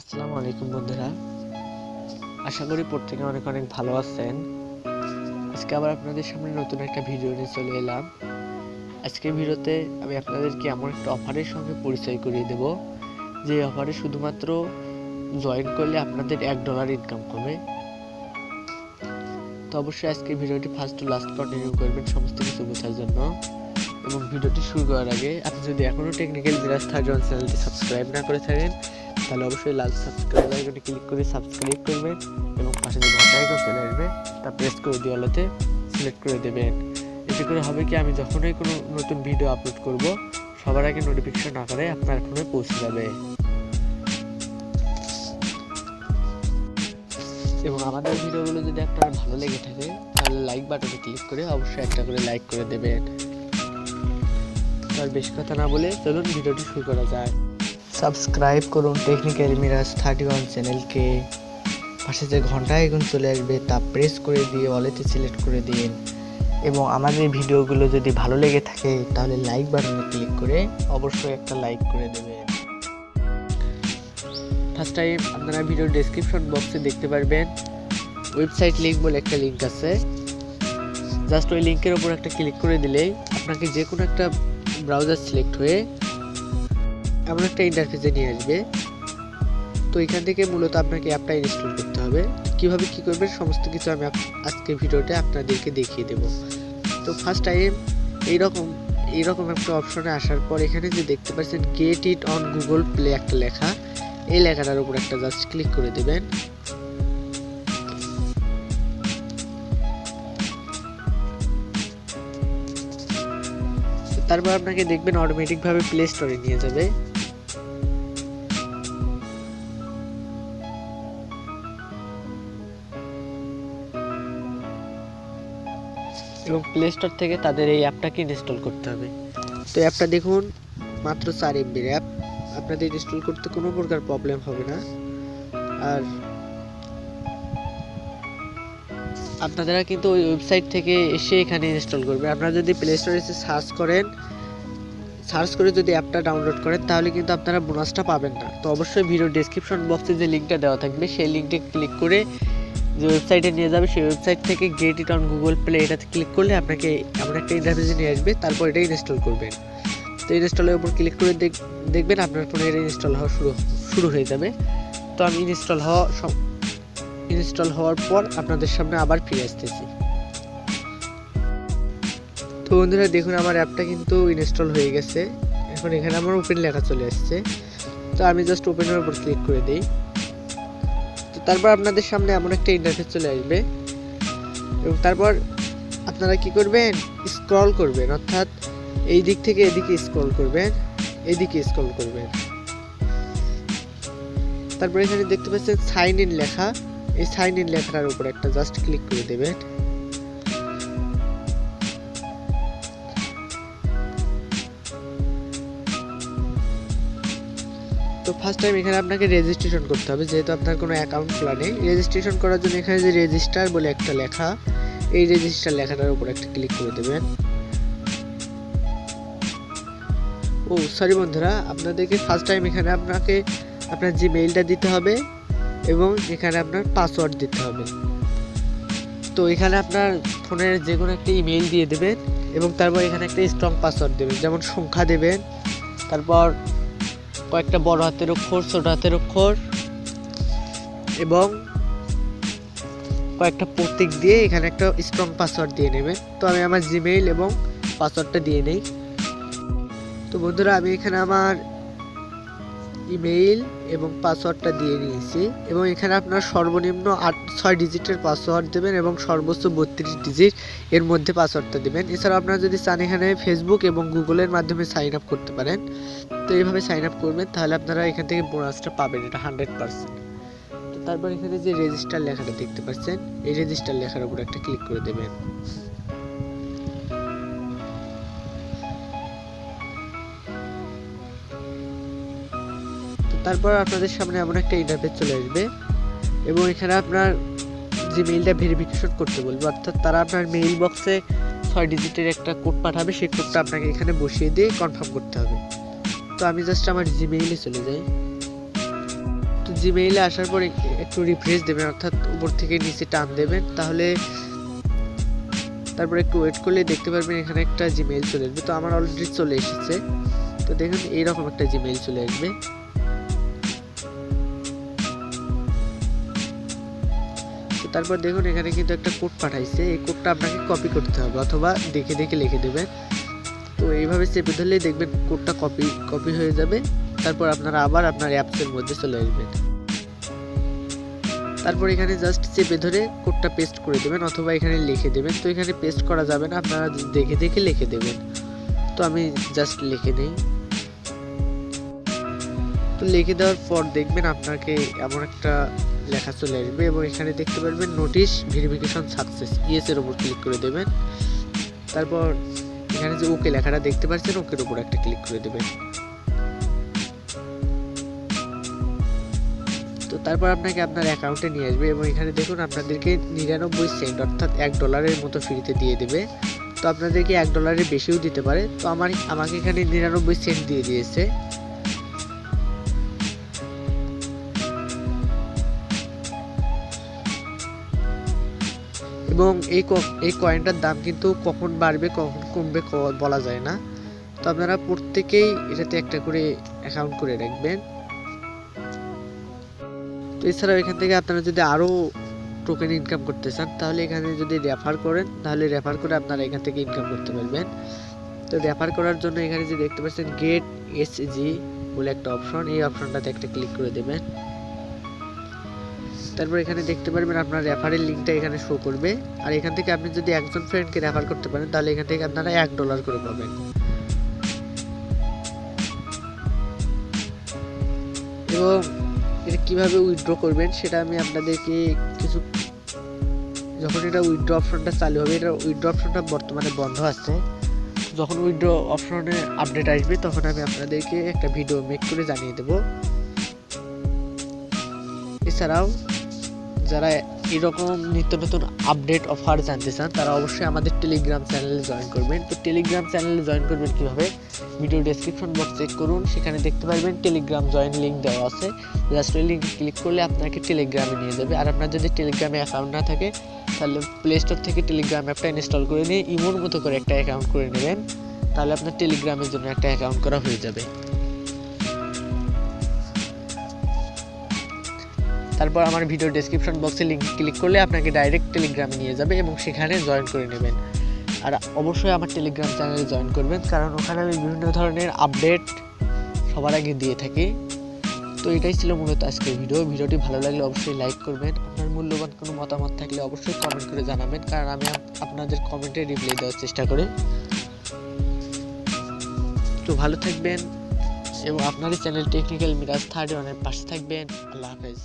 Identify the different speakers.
Speaker 1: আসসালামু আলাইকুম বন্ধুরা। আশা করি প্রত্যেকে অনেক অনেক ভালো আছেন। আজকে আবার আপনাদের সামনে নতুন একটা ভিডিও নিয়ে চলে এলাম। আজকের ভিডিওতে আমি আপনাদেরকে এমন একটা অফারের সঙ্গে পরিচয় করিয়ে দেব, যে অফারে শুধুমাত্র জয়েন করলে আপনাদের এক ডলার ইনকাম হবে। তো অবশ্যই আজকের ভিডিওটি ফার্স্ট টু লাস্ট কন্টিনিউ করবেন সমস্ত কিছু বোঝার জন্য। এবং ভিডিওটি শুরু করার আগে আপনি যদি এখনও টেকনিক্যাল বিরাজ থার্জন চ্যানেলটি সাবস্ক্রাইব না করে থাকেন তাহলে অবশ্যই লাল সাবস্ক্রাইব আইকনে ক্লিক করে সাবস্ক্রাইব করবেন এবং পাশে যে ঘণ্টা আইকন চলে আসবে, তা প্রেস করে দিয়ে সিলেক্ট করে দেবেন এতে করে হবে কি, আমি যখনই কোনো নতুন ভিডিও আপলোড করব, সবার আগে নোটিফিকেশন আকারে আপনার ফোনে পৌঁছে যাবে। এবং আমাদের ভিডিওগুলো যদি আপনার ভালো লেগে থাকে, তাহলে লাইক বাটনে ক্লিক করে অবশ্যই একটা করে লাইক করে দেবেন। আর বেশি কথা না বলে চলুন ভিডিওটি শুরু করা যায় সাবস্ক্রাইব করুন টেকনিক্যাল মিরাজ থার্টি ওয়ান চ্যানেলকে পাশে যে ঘণ্টা আইকন চলে আসবে, তা প্রেস করে দিয়ে অলেতে সিলেক্ট করে দিন। এবং আমাদের ভিডিওগুলো যদি ভালো লেগে থাকে, তাহলে লাইক বাটনে ক্লিক করে অবশ্যই একটা লাইক করে দেবেন ফার্স্ট টাইম আপনারা ভিডিও ডেসক্রিপশন বক্সে দেখতে পারবেন। ওয়েবসাইট লিঙ্ক বলে একটা লিঙ্ক আছে। জাস্ট ওই লিঙ্কের ওপর একটা ক্লিক করে দিলেই আপনাকে যে কোনো একটা ব্রাউজার সিলেক্ট হয়ে এমন একটা ইন্টারফেসে নিয়ে আসবে। তো এখান থেকে মূলত আপনাকে অ্যাপটা ইনস্টল করতে হবে। কীভাবে কি করবেন সমস্ত কিছু আমি আজকে ভিডিওতে আপনাদেরকে দেখিয়ে দেব। তো ফার্স্ট টাইম এইরকম এইরকম একটা অপশনে আসার পর এখানে যে দেখতে পাচ্ছেন get it on Google play একটা লেখা। এই লেখাটার উপর একটা জাস্ট ক্লিক করে দেবেন। তারপর আপনাকে দেখবেন অটোমেটিকভাবে প্লে স্টোরে নিয়ে যাবে। এবং প্লে স্টোর থেকে তাদের এই অ্যাপটাকে ইনস্টল করতে হবে। তো অ্যাপটা দেখুন, মাত্র চার এমবির অ্যাপ আপনাদের ইনস্টল করতে কোনো প্রকার প্রবলেম হবে না। আর আপনারা কিন্তু ওই ওয়েবসাইট থেকে এসে এখানে ইনস্টল করবে। আপনারা যদি প্লে স্টোরে এসে সার্চ করেন সার্চ করে যদি অ্যাপটা ডাউনলোড করেন, তাহলে কিন্তু আপনারা বোনাসটা পাবেন না। তো অবশ্যই ভিডিও ডেসক্রিপশন বক্সে যে লিঙ্কটা দেওয়া থাকবে, সেই লিঙ্কটা ক্লিক করে যে ওয়েবসাইটে নিয়ে যাবে, সেই ওয়েবসাইট থেকে get it on Google play এটাতে ক্লিক করলে আপনাকে এমন একটা ইন্টারফেসে নিয়ে আসবে, তারপর এটা ইনস্টল করবেন। তো ইনস্টলের উপর ক্লিক করে দেখ- দেখবেন আপনার ফোনে এটা ইনস্টল হওয়া শুরু শুরু হয়ে যাবে। তো আমি ইনস্টল হওয়া ইনস্টল হওয়ার পর আপনাদের সামনে আবার ফিরে আসতেছি। তো বন্ধুরা, দেখুন আমার অ্যাপটা কিন্তু ইনস্টল হয়ে গেছে। এখন এখানে আমার ওপেন লেখা চলে আসছে। তো আমি জাস্ট ওপেনের উপর ক্লিক করে দিই। তারপর আপনাদের সামনে এমন একটা ইন্টারফেস চলে আসবে। এবং তারপর আপনারা কি করবেন? স্ক্রল করবেন, অর্থাৎ এই দিক থেকে এদিকে স্ক্রল করবেন, এদিকে স্ক্রল করবেন। তারপর এখানে দেখতে পাচ্ছেন সাইন ইন লেখা। এই সাইন ইন লেখাটার উপর একটা জাস্ট ক্লিক করে দেবেন। তো ফার্স্ট টাইম এখানে আপনাকে রেজিস্ট্রেশন করতে হবে, যেহেতু আপনার কোনো অ্যাকাউন্ট খোলা নেই। রেজিস্ট্রেশন করার জন্য এখানে যে রেজিস্টার বলে একটা লেখা, এই রেজিস্টার লেখাটার উপর একটা ক্লিক করে দেবেন। ও সরি বন্ধুরা, আপনাদেরকে ফার্স্ট টাইম এখানে আপনাকে আপনার যে মেইলটা দিতে হবে এবং এখানে আপনার পাসওয়ার্ড দিতে হবে। তো এখানে আপনার ফোনের যে কোনো একটা ইমেল দিয়ে দেবেন এবং তারপর এখানে একটা স্ট্রং পাসওয়ার্ড দেবেন, যেমন সংখ্যা দেবেন, তারপর কয়েকটা বড় হাতের অক্ষর, ছোট হাতের অক্ষর এবং কয়েকটা প্রতীক দিয়ে এখানে একটা স্ট্রং পাসওয়ার্ড দিয়ে নেবেন তো আমি আমার জিমেইল এবং পাসওয়ার্ডটা দিয়ে নেই। তো বন্ধুরা, আমি এখানে আমার ইমেইল এবং পাসওয়ার্ডটা দিয়ে নিয়েছি এবং এখানে আপনার সর্বনিম্ন আট, ছয় ডিজিটের পাসওয়ার্ড দেবেন এবং সর্বোচ্চ বত্রিশ ডিজিট এর মধ্যে পাসওয়ার্ডটা দেবেন। এছাড়া আপনারা যদি চান এখানে ফেসবুক এবং গুগলের মাধ্যমে সাইন আপ করতে পারেন। তো এইভাবে সাইন আপ করবেন, তাহলে আপনারা এখান থেকে বোনাসটা পাবেন, এটা হান্ড্রেড পার্সেন্ট তো তারপর এখানে যে রেজিস্টার লেখাটা দেখতে পাচ্ছেন, এই রেজিস্টার লেখার উপর একটা ক্লিক করে দেবেন। তারপর আপনাদের সামনে এমন একটা ইন্টারফেস চলে আসবে। এবং এখানে আপনার যে মেইলটা ভেরিফিকেশন করতে বলবে। অর্থাৎ তারা আপনার মেইল বক্সে ছয় ডিজিটের একটা কোড পাঠাবে, সেই কোডটা আপনাকে এখানে বসিয়ে দিয়ে কনফার্ম করতে হবে। তো আমি জাস্ট আমার জিমেইলে চলে যাই। তো জিমেইলে আসার পর একটু রিফ্রেশ দেবেন, অর্থাৎ উপর থেকে নিচে টান দেবেন। তাহলে তারপর একটু ওয়েট করলে দেখতে পারবেন এখানে একটা জিমেইল চলে আসবে। তো আমার অলরেডি চলে এসেছে। তো দেখুন, এইরকম একটা জিমেইল চলে আসবে। তারপর দেখুন এখানে কিন্তু একটা কোড পাঠাইছে। এই কোডটা আপনাকে কপি করতে হবে অথবা দেখে দেখে লিখে দেবেন। তো এইভাবে চেপে ধরলেই দেখবেন কোডটা কপি কপি হয়ে যাবে। তারপর আপনারা আবার আপনার অ্যাপসের মধ্যে চলে আসবেন। তারপর এখানে জাস্ট চেপে ধরে কোডটা পেস্ট করে দেবেন অথবা এখানে লিখে দেবেন। তো এখানে পেস্ট করা যাবে না, আপনারা দেখে দেখে লিখে দেবেন। তো আমি জাস্ট লিখে নেই। তো লিখে দেওয়ার পর দেখবেন আপনাকে এমন একটা লেখা চলে আসবে এবং এখানে দেখতে পারবেন নোটিশ ভেরিফিকেশন সাকসেস ইয়েস এর উপর ক্লিক করে দেবেন। তারপর এখানে যে ওকে লেখাটা দেখতে পাচ্ছেন ওকের উপর একটা ক্লিক করে দেবেন। তো তারপর আপনাকে আপনার অ্যাকাউন্টে নিয়ে আসবে এবং এখানে দেখুন আপনাদেরকে নিরানব্বই সেন্ট অর্থাৎ এক ডলারের মতো ফ্রিতে দিয়ে দেবে। তো আপনাদেরকে এক ডলারের বেশিও দিতে পারে। তো আমার, আমাকে এখানে নিরানব্বই সেন্ট দিয়ে দিয়েছে। এবং এই এই কয়েনটার দাম কিন্তু কখন বাড়বে, কখন কমবে বলা যায় না। তো আপনারা প্রত্যেকেই এটাতে একটা করে অ্যাকাউন্ট করে রাখবেন। তো এছাড়াও এখান থেকে আপনারা যদি আরও টোকেন ইনকাম করতে চান, তাহলে এখানে যদি রেফার করেন, তাহলে রেফার করে আপনারা এখান থেকে ইনকাম করতে পারবেন। তো রেফার করার জন্য এখানে যে দেখতে পাচ্ছেন গেট এসজি বলে একটা অপশন এই অপশনটাতে একটা ক্লিক করে দেবেন। তারপর এখানে দেখতে পারবেন আপনার রেফারের লিঙ্কটা এখানে শো করবে। আর এখান থেকে আপনি যদি একজন ফ্রেন্ডকে রেফার করতে পারেন, তাহলে এখান থেকে আপনারা এক ডলার করে পাবেন। এবং এটা কীভাবে উইথড্র করবেন, সেটা আমি আপনাদেরকে কিছু যখন এটা উইথড্র অপশনটা চালু হবে, এটা উইথড্র অপশনটা বর্তমানে বন্ধ আছে। যখন উইথড্র অপশনে আপডেট আসবে, তখন আমি আপনাদেরকে একটা ভিডিও মেক করে জানিয়ে দেব। এছাড়াও যারা এরকম নিত্য নতুন আপডেট অফার জানতে চান, তারা অবশ্যই আমাদের টেলিগ্রাম চ্যানেলে জয়েন করবেন। তো টেলিগ্রাম চ্যানেলে জয়েন করবেন কীভাবে? ভিডিও ডেসক্রিপশন বক্স চেক করুন, সেখানে দেখতে পারবেন টেলিগ্রাম জয়েন লিঙ্ক দেওয়া আছে। জাস্ট ওই লিঙ্ক ক্লিক করলে আপনাকে টেলিগ্রামে নিয়ে যাবে। আর আপনার যদি টেলিগ্রামে অ্যাকাউন্ট না থাকে, তাহলে প্লে স্টোর থেকে টেলিগ্রাম অ্যাপটা ইনস্টল করে নিয়ে ইমোর মতো করে একটা অ্যাকাউন্ট করে নেবেন। তাহলে আপনার টেলিগ্রামের জন্য একটা অ্যাকাউন্ট করা হয়ে যাবে। তারপর আমার ভিডিও ডেসক্রিপশন বক্সে লিঙ্ক ক্লিক করলে আপনাকে ডাইরেক্ট টেলিগ্রামে নিয়ে যাবে এবং সেখানে জয়েন করে নেবেন। আর অবশ্যই আমার টেলিগ্রাম চ্যানেলে জয়েন করবেন, কারণ ওখানে আমি বিভিন্ন ধরনের আপডেট সবার আগে দিয়ে থাকি। তো এটাই ছিল মূলত আজকের ভিডিও ভিডিওটি ভালো লাগলে অবশ্যই লাইক করবেন। আপনার মূল্যবান কোনো মতামত থাকলে অবশ্যই কমেন্ট করে জানাবেন, কারণ আমি আপনাদের কমেন্টে রিপ্লাই দেওয়ার চেষ্টা করি। তো ভালো থাকবেন এবং আপনার চ্যানেল টেকনিক্যাল মিরাজ থার্ড ওয়ানের পাশে থাকবেন। আল্লাহ হাফেজ।